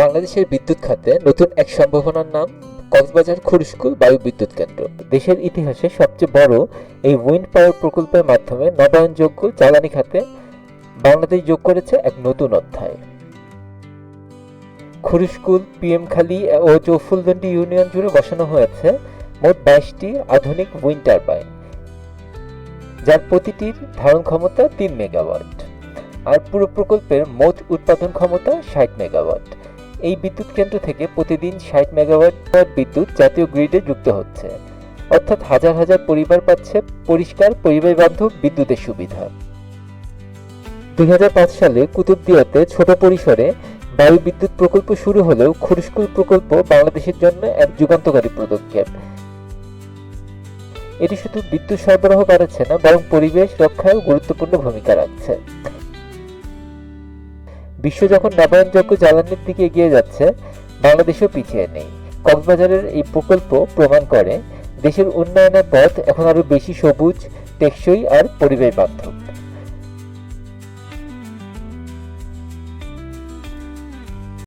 বাংলাদেশের বিদ্যুৎ খাতে নতুন এক সম্ভাবনার নাম, কক্সবাজার খুরুশকুল বায়ু বিদ্যুৎ কেন্দ্র। দেশের ইতিহাসে সবচেয়ে বড় এই উইন্ড পাওয়ার প্রকল্পের মাধ্যমে নবায়নযোগ্য জ্বালানি খাতে বাংলাদেশ যোগ করেছে এক নতুন অধ্যায়। খুরুশকুল পিএমখালী ও চৌফুলদন্ডি ইউনিয়ন জুড়ে বসানো হয়েছে মোট বাইশটি আধুনিক উইন্ড টারবাইন, যার প্রতিটির ধারণ ক্ষমতা তিন মেগাওয়াট। আর পুরো প্রকল্পের মোট উৎপাদন ক্ষমতা ষাট মেগাওয়াট। এই বিদ্যুৎ কেন্দ্র থেকে প্রতিদিন ষাট মেগাওয়াট বিদ্যুৎ জাতীয় গ্রিডে যুক্ত হচ্ছে। অর্থাৎ হাজার হাজার পরিবার পাচ্ছে পরিষ্কার পরিবেশ বান্ধব বিদ্যুতের সুবিধা। দুই হাজার পাঁচ সালে কুতুবদিয়াতে ছোট পরিসরে বায়ু বিদ্যুৎ প্রকল্প শুরু হলেও খুরুশকুল প্রকল্প বাংলাদেশের জন্য এক যুগান্তকারী পদক্ষেপ। এটি শুধু বিদ্যুৎ সরবরাহ বাড়াচ্ছে না, বরং পরিবেশ রক্ষায় গুরুত্বপূর্ণ ভূমিকা রাখছে। বিশ্ব যখন নবায়নযোগ্য জ্বালানির দিকে এগিয়ে যাচ্ছে, বাংলাদেশও পিছিয়ে নেই। কক্সবাজারের এই প্রকল্প প্রমাণ করে দেশের উন্নয়নের পথ এখন আরও বেশি সবুজ, টেকসই আর পরিবেশ বান্ধব